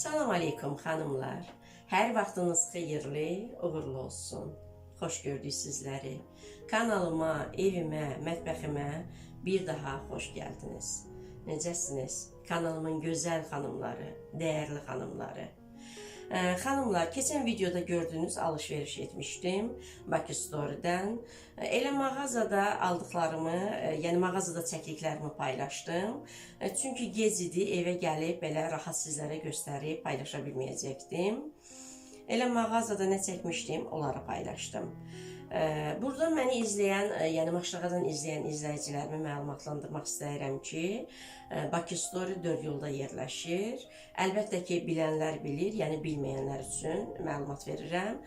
Salam aleykum xanımlar. Hər vaxtınız xeyirli, uğurlu olsun. Xoş gördük sizləri. Kanalıma, evimə, mətbəximə bir daha xoş gəldiniz. Necəsiniz? Kanalımın gözəl xanımları, dəyərli xanımları. Ee, Xanımlar, keçən videoda gördüyünüz alış-veriş etmişdim Bakı Story-dən. Ee, Elə mağazada aldıqlarımı, e, yəni mağazada çəkdiklərimi paylaşdım. E, Çünki gec idi, evə gəlib belə rahat sizlərə göstərib paylaşa bilməyəcəkdim. Elə mağazada nə çəkmişdim, onları paylaşdım. Burada məni izləyən, e, yəni Maşraqadan izləyən izləyicilərimi məlumatlandırmaq istəyirəm ki, e, Bakı Story 4 yolda yerləşir. Əlbəttə ki, bilənlər bilir, yəni bilməyənlər üçün məlumat verirəm.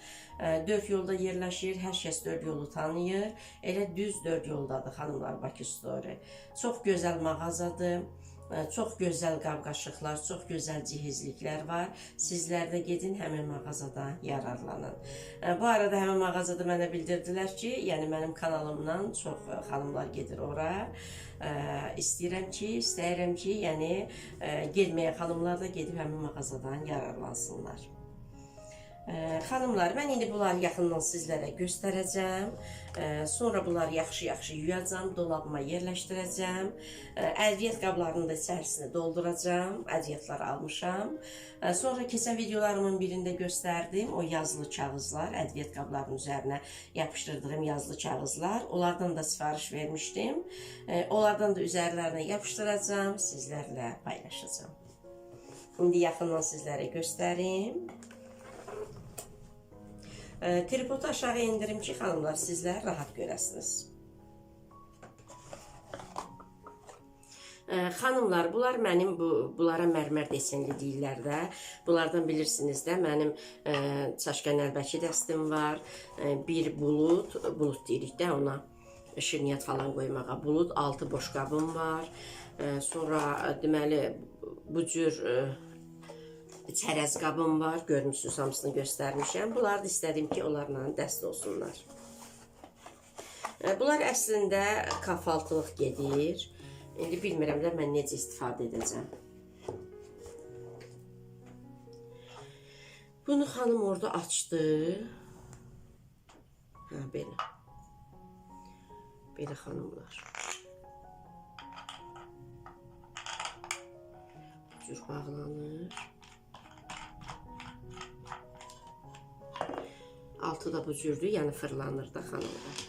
4 yolda yerləşir, hər kəs 4 yolu tanıyır. Elə düz 4 yoldadır xanımlar Bakı Story. Çox gözəl mağazadır. Ə, Çox gözəl qab-qaşıqlar, çox gözəl cihizliklər var. Sizlər də gedin həmin mağazadan yararlanın. Ə, Bu arada həmin mağazada mənə bildirdilər ki, yəni mənim kanalımdan çox ə, xanımlar gedir ora. İstəyirəm ki, istəyirəm ki, yəni ə, getməyən xanımlar da gedib həmin mağazadan yararlansınlar. Ə, Xanımlar, mən indi bunları yaxından sizlərə göstərəcəm. Ə, Sonra bunları yaxşı-yaxşı yuyacağam, dolabıma yerləşdirəcəm. Ə, Ədviyyat qablarını da içərisinə dolduracağam. Ədviyyatları almışam. Sonra keçən videolarımın birində göstərdim o yazılı kağızlar, ədviyyat qablarının üzərinə yapışdırdığım yazılı kağızlar. Onlardan da sifariş vermişdim. Ə, Onlardan da üzərlərinə yapışdıracağam, sizlərlə paylaşacağam. İndi yaxından sizlərə göstərim. Ee, tripodu aşağı indirim ki xanımlar sizlər rahat görəsiniz. Ee, xanımlar, bunlar mənim bu bunlara mərmər desenli deyirlər də. Bunlardan bilirsiniz də mənim e, çaşqan əlbəki dəstim var. E, bir bulut, bulut deyirik də ona şirniyyat falan qoymağa. Bulut altı boş qabım var. E, sonra e, deməli bu cür e, çərəz qabım var. Görmüsünüz hamısını göstərmişəm. Bunları da istədim ki, onlarla dəst olsunlar. E, Bunlar əslində kafaltılıq gedir. İndi bilmirəm də mən necə istifadə edəcəm. Bunu xanım orada açdı. Hə, belə. Belə xanımlar. Bu cür bağlanır. Altı da bu cürdür, yəni fırlanır da xanımlar.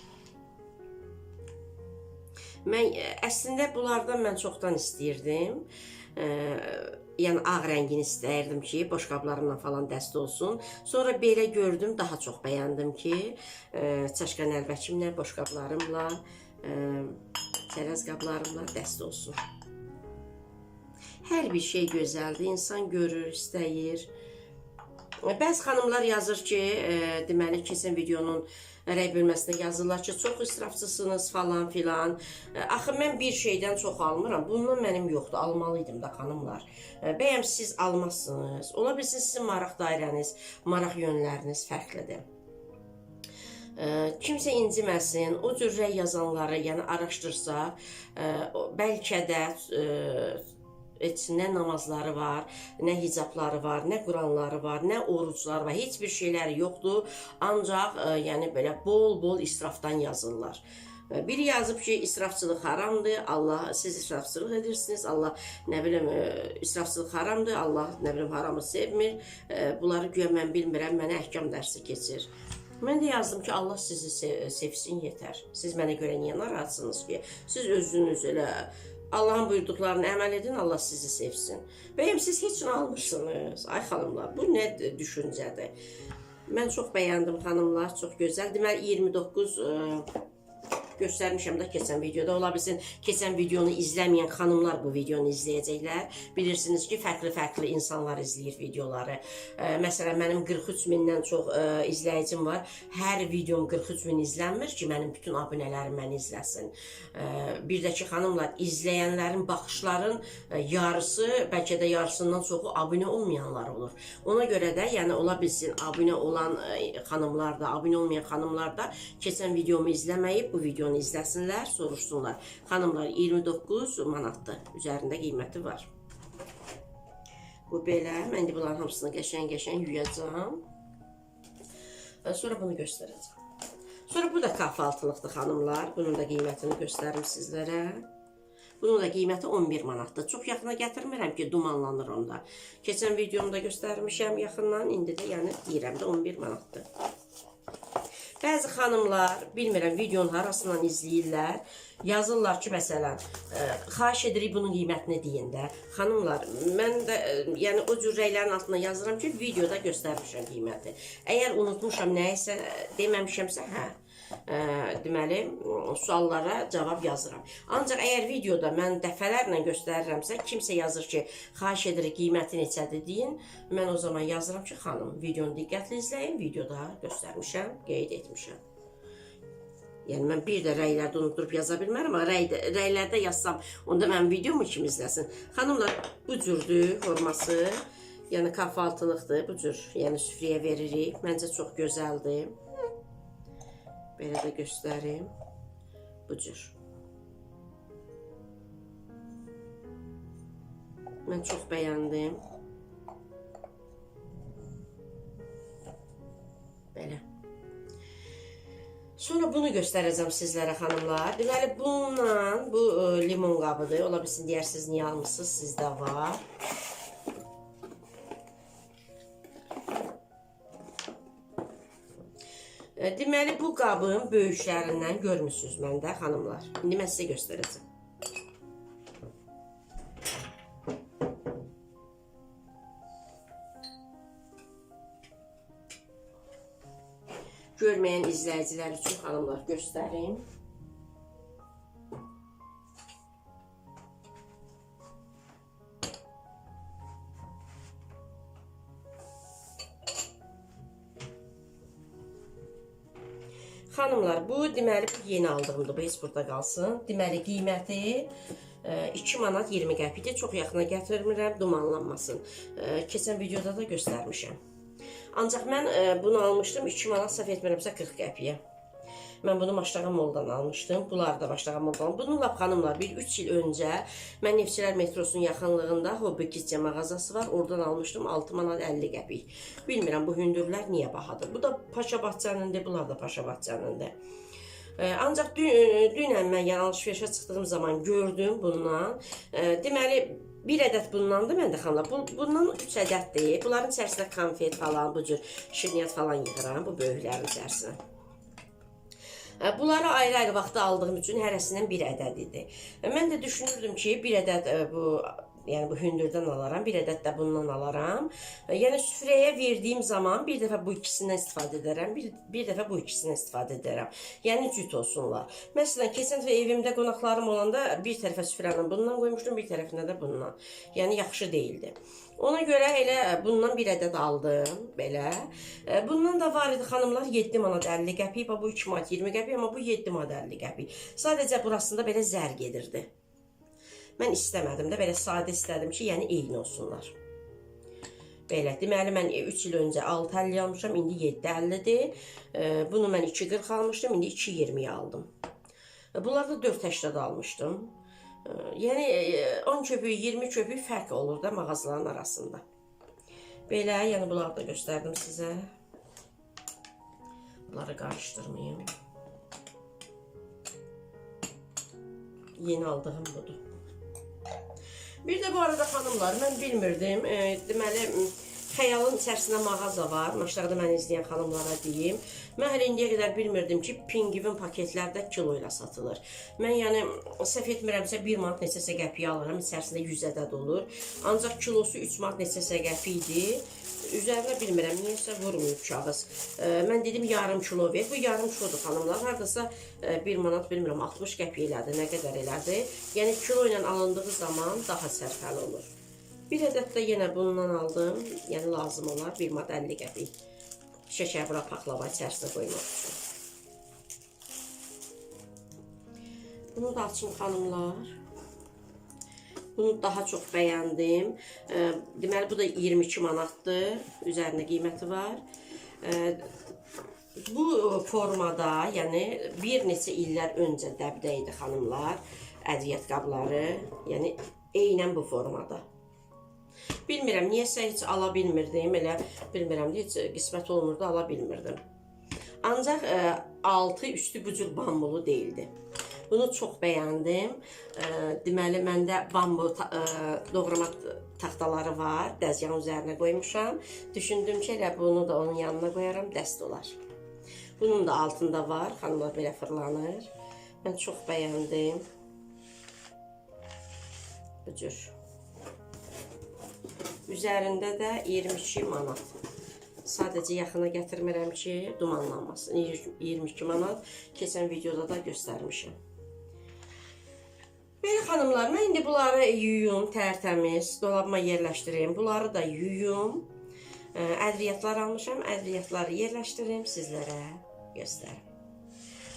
Mən ə, əslində bunlardan mən çoxdan istəyirdim. Ə, yəni ağ rəngini istəyirdim ki, boşqablarımla falan dəst olsun. Sonra belə gördüm, daha çox bəyəndim ki, ə, çaşqan əlbəkimlə, boşqablarımla, ə, çərəz qablarımla dəst olsun. Hər bir şey gözəldir, insan görür, istəyir. Bəzi xanımlar yazır ki, e, deməli keçən videonun rəy bölməsində yazırlar ki, çox israfçısınız falan filan. E, axı mən bir şeydən çox almıram. Bundan mənim yoxdur. Almalıydım da xanımlar. E, bəyəm siz almazsınız. Ola bilsin sizin maraq dairəniz, maraq yönləriniz fərqlidir. Ə, kimsə inciməsin, o cür rəy yazanları, yəni araşdırsa, bəlkə də heç nə namazları var, nə hicabları var, nə Quranları var, nə orucları var, heç bir şeyləri yoxdur. Ancaq ə, yəni belə bol-bol israfdan yazırlar. Ə, Biri yazıb ki, israfçılıq haramdır. Allah siz israfçılıq edirsiniz. Allah nə bilim ə, israfçılıq haramdır. Allah nə bilim haramı sevmir. Ə, Bunları güya mən bilmirəm, mənə əhkam dərsi keçir. Mən də yazdım ki, Allah sizi se- sevsin yetər. Siz mənə görə niyə narahatsınız ki? Siz özünüz elə Allahın buyurduqlarına əməl edin, Allah sizi sevsin. Bəyəm siz heç nə almırsınız? Ay xanımlar, bu nə düşüncədir? Mən çox bəyəndim xanımlar, çox gözəl. Deməli 29 ə, göstərmişəm də keçən videoda. Ola bilsin keçən videonu izləməyən xanımlar bu videonu izləyəcəklər. Bilirsiniz ki, fərqli-fərqli insanlar izləyir videoları. Ə, məsələn, mənim 43 mindən çox ə, izləyicim var. Hər videom 43 min izlənmir ki, mənim bütün abunələrim məni izləsin. Ə, bir də ki, xanımlar, izləyənlərin baxışların ə, yarısı, bəlkə də yarısından çoxu abunə olmayanlar olur. Ona görə də, yəni ola bilsin abunə olan ə, xanımlar da, abunə olmayan xanımlar da keçən videomu izləməyib bu videonu izləsinlər, soruşsunlar. Xanımlar 29 manatdır. Üzərində qiyməti var. Bu belə. Mən indi bunların hamısını qəşəng-qəşəng yuyacağam. Və Sonra bunu göstərəcəm. Sonra bu da kahvaltılıqdır xanımlar. Bunun da qiymətini göstərim sizlərə. Bunun da qiyməti 11 manatdır. Çox yaxına gətirmirəm ki, dumanlanır onda. Keçən videomda göstərmişəm yaxından, indi də yəni deyirəm də 11 manatdır. Bəzi xanımlar, bilmirəm, videonun harasından izləyirlər. Yazırlar ki, məsələn, ə, xahiş edirik bunun qiymətini deyin də. Xanımlar, mən də ə, yəni o cür rəylərin altına yazıram ki, videoda göstərmişəm qiyməti. Əgər unutmuşam nəyisə deməmişəmsə, hə, ə, deməli suallara cavab yazıram. Ancaq əgər videoda mən dəfələrlə göstərirəmsə, kimsə yazır ki, xahiş edirik qiyməti neçədir deyin, mən o zaman yazıram ki, xanım, videonu diqqətli izləyin, videoda göstərmişəm, qeyd etmişəm. Yəni mən bir də rəylərdə unutdurup yaza bilmərəm, amma rəydə, rəylərdə yazsam, onda mənim videomu kim izləsin? Xanımlar, bu cürdür forması. Yəni kahvaltılıqdır, bu cür. Yəni süfrəyə veririk. Məncə çox gözəldir. Belə də göstərim. Bu cür. Mən çox bəyəndim. Belə. Sonra bunu göstərəcəm sizlərə xanımlar. Deməli bununla bu ə, limon qabıdır. Ola bilsin deyərsiniz niyə almısınız? Sizdə var. Deməli bu qabın böyüklərindən görmüsünüz məndə xanımlar. İndi mən sizə göstərəcəm. Görməyən izləyicilər üçün xanımlar göstərim. Deməli bu yeni aldığımdır. Bu heç burada qalsın. Deməli qiyməti e, 2 manat 20 qəpikdir. Çox yaxına gətirmirəm, dumanlanmasın. E, Keçən videoda da göstərmişəm. Ancaq mən e, bunu almışdım 2 manat səhv etmirəmsə 40 qəpiyə. Mən bunu Maştağa Moldan almışdım. Bunlar da Maştağa Moldan. Bunun lap xanımlar bir 3 il öncə mən Neftçilər metrosunun yaxınlığında Hobbi Kitçə mağazası var. Oradan almışdım 6 manat 50 qəpik. Bilmirəm bu hündürlər niyə bahadır. Bu da Paşa Bahçənindir, bunlar da Paşa Bahçənindir. E, Ancaq dün, dünən mən yəni alış-verişə çıxdığım zaman gördüm bundan. E, Deməli bir ədəd bundandır məndə xanımlar. Bu, bundan 3 ədəddir. Bunların içərisində konfet falan, bu cür şirniyyat falan yığıram bu böyüklərin içərisinə. E, Bunları ayrı-ayrı vaxtda aldığım üçün hərəsindən bir ədəd idi. Mən də düşünürdüm ki, bir ədəd e, bu yəni bu hündürdən alaram, bir ədəd də bundan alaram. E, Yəni süfrəyə verdiyim zaman bir dəfə bu ikisindən istifadə edərəm, bir, bir dəfə bu ikisindən istifadə edərəm. Yəni cüt olsunlar. Məsələn, keçən dəfə evimdə qonaqlarım olanda bir tərəfə süfrəni bundan qoymuşdum, bir tərəfinə də bundan. Yəni yaxşı değildi. Ona görə elə bundan bir ədəd aldım, belə. E, Bundan da var idi xanımlar 7 manat 50 qəpik, bu 2 manat 20 qəpik, amma bu 7 manat 50 qəpik. Sadəcə burasında belə zər gedirdi. Mən istəmədim də, belə sadə istədim ki, yəni eyni olsunlar. Belə, deməli mən 3 il öncə 6.50 almışam, indi 7.50-dir. E, Bunu mən 2.40 almışdım, indi 2.20-yə aldım. E, Bunları da 4.80 almışdım. E, Yəni e, 10 köpük, 20 köpük fərq olur da mağazaların arasında. Belə, yəni bunları da göstərdim sizə. Bunları qarışdırmayım. Yeni aldığım budur. Bir də bu arada xanımlar, mən bilmirdim. E, deməli, Xəyalın içərisində mağaza var. Maşlarda məni izləyən xanımlara deyim. Mən hələ indiyə qədər bilmirdim ki, Pingvin paketlərdə kilo ilə satılır. Mən yəni səhv etmirəmsə 1 manat neçəsə qəpiyə alıram. İçərisində 100 ədəd olur. Ancaq kilosu 3 manat neçəsə qəpik idi. Üzərinə bilmirəm, niyəsə vurmayıb kağız. E, mən dedim yarım kilo ver. Bu yarım kilodur xanımlar. Hardasa e, 1 manat bilmirəm 60 qəpik elədi, nə qədər elədi. Yəni kilo ilə alındığı zaman daha sərfəli olur. Bir ədəd də yenə bundan aldım. Yəni lazım olar 1 manat 50 qəpik. Şəkər bura paxlava içərisinə qoymaq üçün. Bunu da açın xanımlar. Bunu daha çox bəyəndim. Deməli bu da 22 manatdır. Üzərində qiyməti var. Bu formada, yəni bir neçə illər öncə dəbdə idi xanımlar, əziyyət qabları, yəni eynən bu formada. Bilmirəm, niyəsə heç ala bilmirdim, elə bilmirəm, heç qismət olmurdu, ala bilmirdim. Ancaq ə, altı üstü bu cür bambulu değildi. Bunu çox bəyəndim. Ə, deməli bambu ta, ə, doğrama taxtaları var. Dəzgahın üzərinə qoymuşam. Düşündüm ki, bunu da onun yanına qoyaram, dəst olar. Bunun da altında var. Xanımlar belə fırlanır. Mən çox bəyəndim. Bu cür. Üzərində də 22 manat. Sadəcə yaxına gətirmirəm ki, dumanlanmasın. 22 manat keçən videoda da göstərmişəm. Belə xanımlar, mən indi bunları yuyum tərtəmiz, dolabıma yerləşdirim. Bunları da yuyum. Ə, Ədviyyatlar almışam, ədviyyatları yerləşdirim, sizlərə göstərim.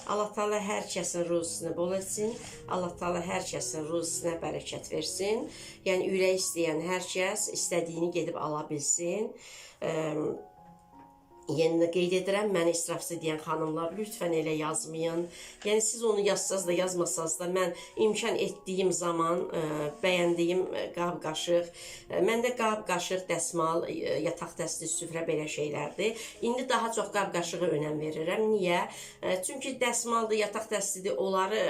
Allah Taala hər kəsin ruzisini bol etsin. Allah Taala hər kəsin ruzisinə bərəkət versin. Yəni ürək istəyən hər kəs istədiyini gedib ala bilsin. Ə, Də qeyd edirəm, məni israfçı deyən xanımlar lütfən elə yazmayın. Yəni siz onu yazsaz da, yazmasanız da mən imkan etdiyim zaman ə, bəyəndiyim ə, qab qaşıq, ə, məndə qab qaşıq, dəsmal, ə, yataq dəsti, süfrə belə şeylərdir. İndi daha çox qab qaşığı önəm verirəm. Niyə? Ə, çünki dəsmaldır, yataq dəstidir, onları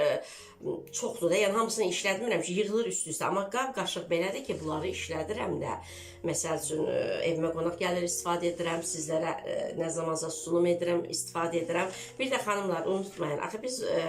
çoxdur da, yəni hamısını işlətmirəm ki, yığılır üst-üstə. Amma qab qaşıq belədir ki, bunları işlədirəm də. Məsəl üçün ə, evimə qonaq gəlir, istifadə edirəm, sizlərə ə, nə zamansa sunum edirəm, istifadə edirəm. Bir də xanımlar unutmayın, axı biz ə,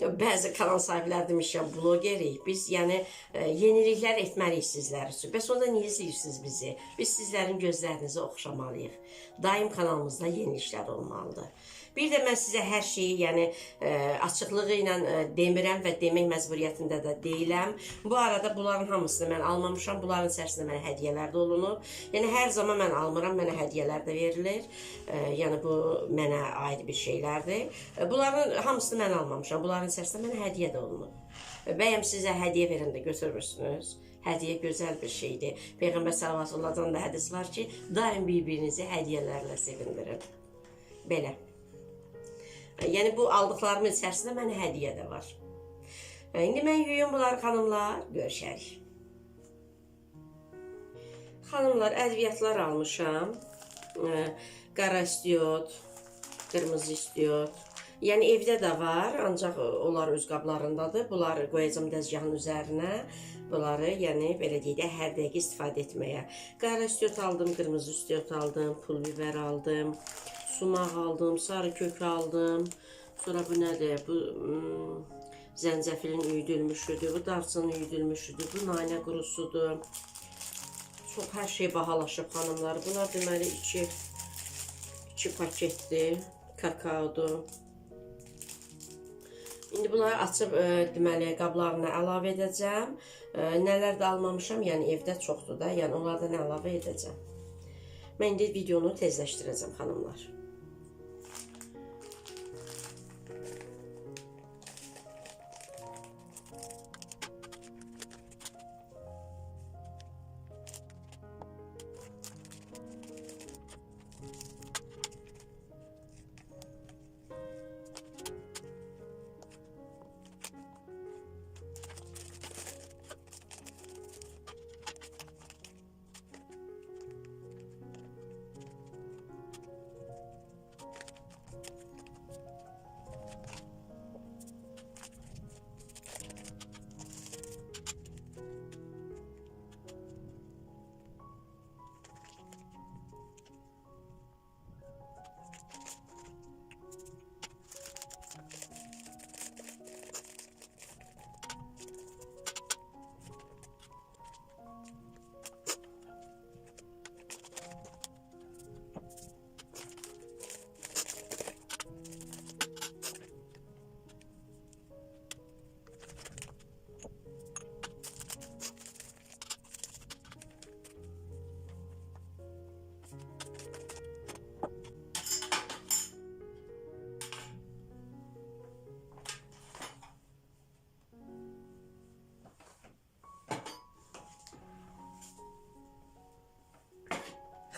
bəzi kanal sahibləri demişəm, blogerik. Biz yəni ə, yeniliklər etməliyik sizlər üçün. Bəs onda niyə izləyirsiniz bizi? Biz sizlərin gözlərinizi oxşamalıyıq. Daim kanalımızda yeni işlər olmalıdır. Bir də mən sizə hər şeyi, yəni ə, açıqlığı ilə ə, demirəm və demək məcburiyyətində də deyiləm. Bu arada bunların hamısını mən almamışam. Bunların içərisində mənə hədiyyələr də olunub. Yəni hər zaman mən almıram, mənə hədiyyələr də verilir. Ə, yəni bu mənə aid bir şeylərdir. Bunların hamısını mən almamışam. Bunların içərisində mənə hədiyyə də olunub. Bəyəm sizə hədiyyə verəndə götürmürsünüz. Hədiyyə gözəl bir şeydir. Peyğəmbər sallallahu əleyhi və səlləm da hədis var ki, daim bir-birinizi hədiyyələrlə sevindirin. Belə. Yəni bu aldıqlarımın içərisində mənə hədiyyə də var. İndi mən yuyum bunları xanımlar, görüşərik. Xanımlar, ədviyyatlar almışam. Qara istiot, qırmızı istiot. Yəni evdə də var, ancaq onlar öz qablarındadır. Bunları qoyacağam dəzgahın üzərinə. Bunları, yəni belə deyək də hər dəqiqə istifadə etməyə. Qara istiot aldım, qırmızı istiot aldım, pul biber aldım, sumaq aldım, sarı kök aldım. Sonra bu nədir? Bu hmm, zəncəfilin üyüdülmüşüdür, bu darçın üyüdülmüşüdür, bu nanə qurusudur. Çox hər şey bahalaşıb xanımlar. Bunlar deməli 2 2 paketdir, kakaodur. İndi bunları açıb ə, deməli qablarına əlavə edəcəm. Ə, nələr də almamışam, yəni evdə çoxdur da, yəni onlardan əlavə edəcəm. Mən indi videonu tezləşdirəcəm xanımlar.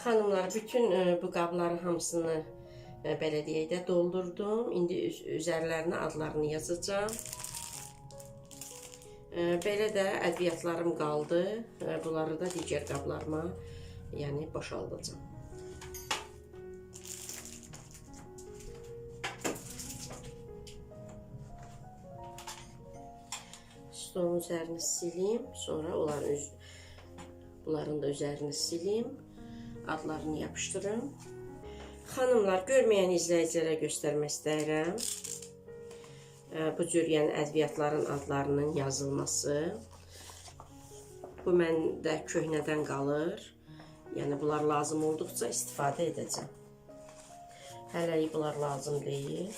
Xanımlar, bütün e, bu qabların hamısını e, belə deyək də doldurdum. İndi üz- üzərlərinə adlarını yazacağam. E, belə də ədviyyatlarım qaldı. Bunları da digər qablarıma, yəni boşaldacağam. Stolun üzərini sileyim, sonra onların üz bunların da üzərini sileyim. Adlarını yapışdırım. Xanımlar, görməyən izləyicilərə göstərmək istəyirəm. E, Bu cür yəni ədviyyatların adlarının yazılması. Bu məndə köhnədən qalır. Yəni bunlar lazım olduqca istifadə edəcəm. Hələlik bunlar lazım deyil.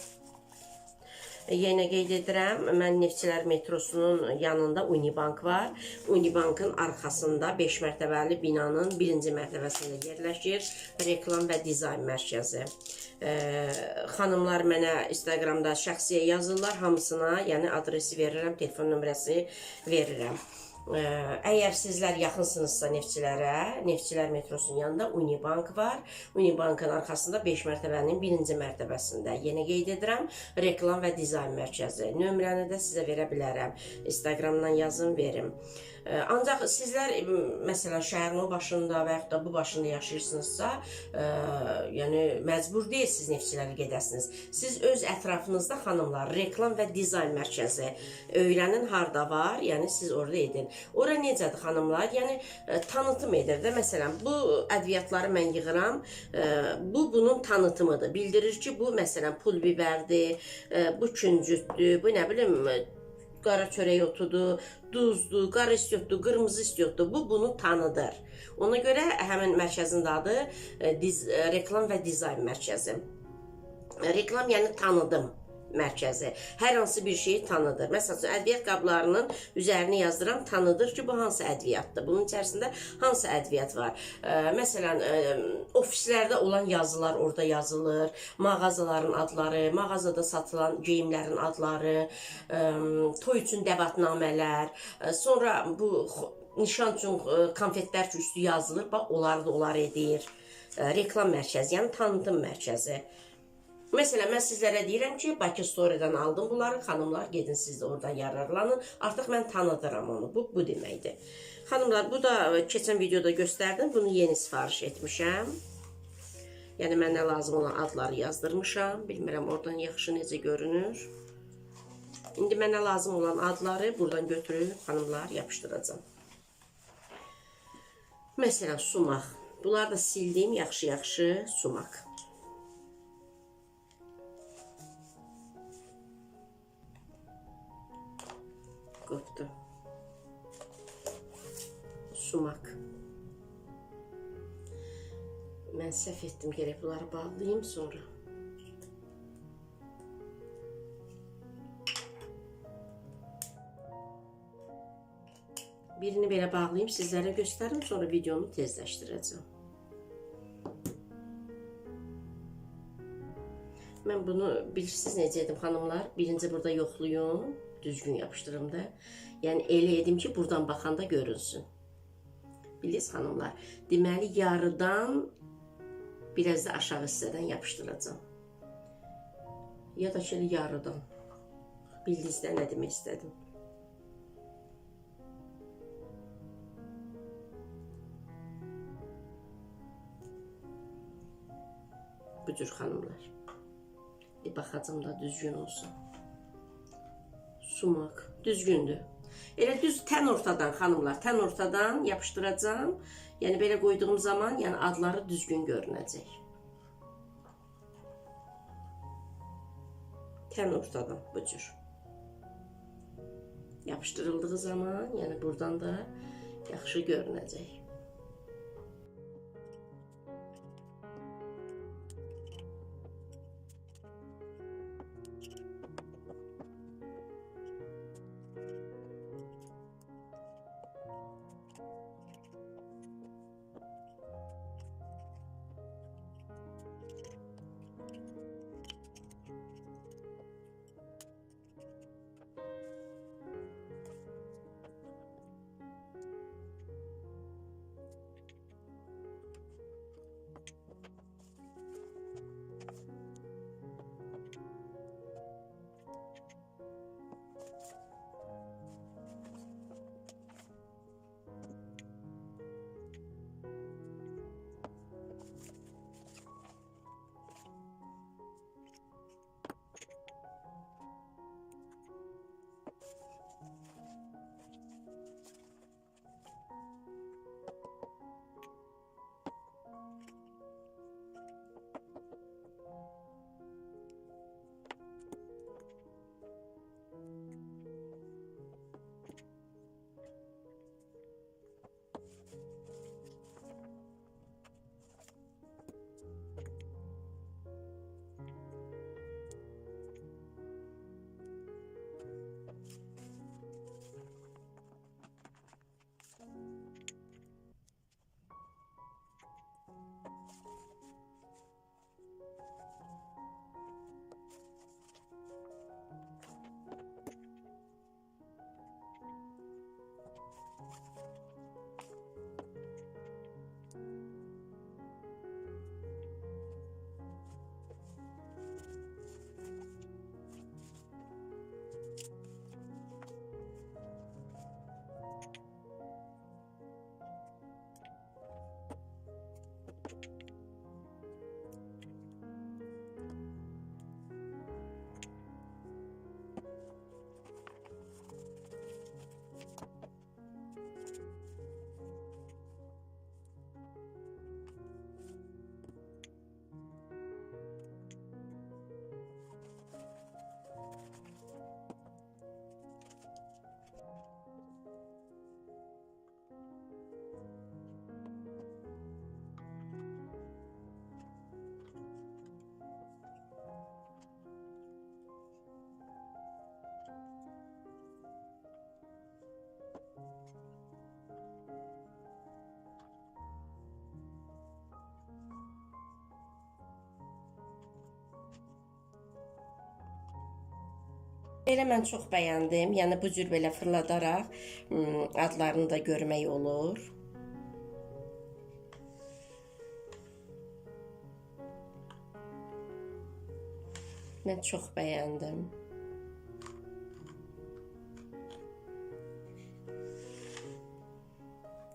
E, Yenə qeyd edirəm, mən Neftçilər metrosunun yanında Unibank var. Unibankın arxasında 5 mərtəbəli binanın birinci mərtəbəsində yerləşir reklam və dizayn mərkəzi. E, xanımlar mənə Instagramda şəxsiyə yazırlar, hamısına, yəni adresi verirəm, telefon nömrəsi verirəm. Ee, Əgər sizlər yaxınsınızsa Neftçilərə, Neftçilər metrosunun yanında Unibank var. Unibankın arxasında 5 mərtəbənin birinci mərtəbəsində. Yenə qeyd edirəm, reklam və dizayn mərkəzi. Nömrəni də sizə verə bilərəm. Instagramdan yazın, verim. Ee, Ancaq sizlər m, məsələn şəhərin o başında və yaxud da bu başında yaşayırsınızsa, e, yəni məcbur deyilsiniz Neftçilərə gedəsiniz. Siz öz ətrafınızda xanımlar reklam və dizayn mərkəzi öyrənin harda var, yəni siz orada edin. Ora necədir xanımlar? Yəni e, tanıtım edir də. Məsələn, bu ədviyyatları mən yığıram. E, bu bunun tanıtımıdır. Bildirir ki, bu məsələn pul bibərdir, e, bu küncütdür, bu nə bilim e, qara çörək otudur, duzdur, qara istiotdur, qırmızı istiotdur. Bu bunu tanıdır. Ona görə həmin mərkəzin adı e, diz, e, reklam və dizayn mərkəzi. Reklam yəni tanıdım mərkəzi. Hər hansı bir şeyi tanıdır. Məsələn, ədviyyat qablarının üzərini yazdıram, tanıdır ki, bu hansı ədviyyatdır. Bunun içərisində hansı ədviyyat var. E, məsələn, ofislərdə olan yazılar orada yazılır, mağazaların adları, mağazada satılan geyimlərin adları, e, toy üçün dəvatnamələr, e, sonra bu nişan üçün konfetlər üstü yazılır, bax onlar da onlar edir. Reklam mərkəzi, yəni tanıtım mərkəzi. Məsələn, mən sizlərə deyirəm ki, Bakı Story-dan aldım bunları. Xanımlar, gedin siz də oradan yararlanın. Artıq mən tanıdıram onu. Bu bu deməkdir. Xanımlar, bu da e, keçən videoda göstərdim. Bunu yeni sifariş etmişəm. Yəni mənə lazım olan adları yazdırmışam. Bilmirəm oradan yaxşı necə görünür. İndi mənə lazım olan adları buradan götürüb xanımlar yapışdıracağam. Məsələn, sumaq. Bunları da sildim yaxşı-yaxşı sumaq. Qopdu. Sumaq. Mən səhv etdim, gərək bunları bağlayayım sonra. Birini belə bağlayayım, sizlərə göstərim, sonra videonu tezləşdirəcəm. Mən bunu bilirsiniz necə edim xanımlar? Birinci burada yoxluyum, düzgün yapışdırım da. Yəni elə edim ki, buradan baxanda görünsün. Bilirsiniz xanımlar? Deməli yarıdan biraz da aşağı hissədən yapışdıracağam. Ya da şöyle yarıdan. Bildiniz də nə demək istədim. Bu cür xanımlar. Bir baxacam da düzgün olsun. Sumaq düzgündür. Elə düz tən ortadan xanımlar, tən ortadan yapışdıracağam. Yəni belə qoyduğum zaman, yəni adları düzgün görünəcək. Tən ortadan bu cür. Yapışdırıldığı zaman, yəni buradan da yaxşı görünəcək. Belə mən çox bəyəndim. Yəni bu cür belə fırladaraq ım, adlarını da görmək olur. Mən çox bəyəndim.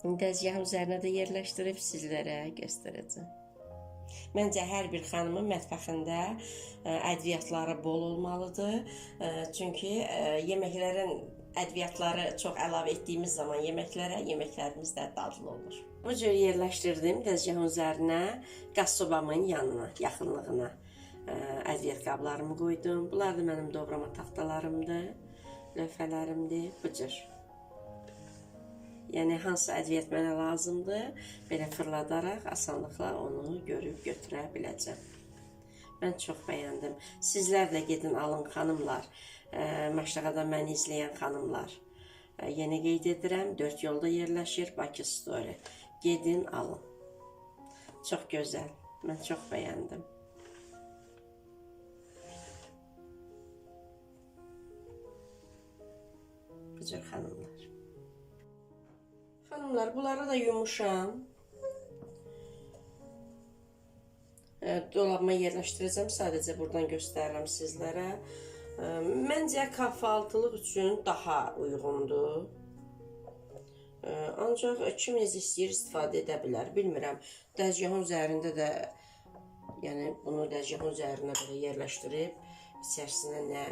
Dəzgahın üzərinə də yerləşdirib sizlərə göstərəcəm. Məncə hər bir xanımın mətbəxində ə, ədviyyatları bol olmalıdır. Ə, Çünki ə, yeməklərin ədviyyatları çox əlavə etdiyimiz zaman yeməklərə yeməklərimiz də dadlı olur. Bu cür yerləşdirdim dəzgahın üzərinə, qaz sobamın yanına, yaxınlığına ədviyyat qablarımı qoydum. Bunlar da mənim doğrama taxtalarımdır, lövhələrimdir, bu cür. Yəni hansı ədviyyat mənə lazımdır, belə fırladaraq asanlıqla onu görüb götürə biləcəm. Mən çox bəyəndim. Sizlər də gedin alın xanımlar. Ə, Məşrəqada məni izləyən xanımlar. Ə, Yenə qeyd edirəm, 4 yolda yerləşir Bakı Story. Gedin alın. Çox gözəl. Mən çox bəyəndim. Bu cür xanımlar. Hanımlar, bunları da yumuşam. Dolabıma yerləşdirəcəm. Sadəcə buradan göstərirəm sizlərə. Məncə kahvaltılıq üçün daha uyğundur. Ancaq kiminiz istəyir istifadə edə bilər. Bilmirəm. Dəzgahın üzərində də yəni bunu dəzgahın üzərinə belə yerləşdirib içərisinə nə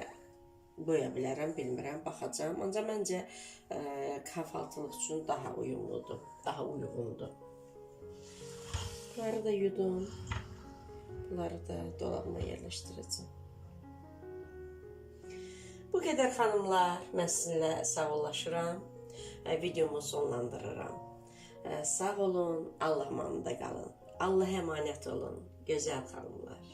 qoya bilərəm, bilmirəm, baxacağam. Ancaq məncə ə, kahvaltılıq üçün daha uyumludur, daha uyğundur. Bunları da yudum. Bunları da dolabıma yerləşdirəcəm. Bu qədər xanımlar, mən sizinlə sağollaşıram. Videomu sonlandırıram. Sağ olun, Allah amanında qalın. Allah əmanət olun, gözəl xanımlar.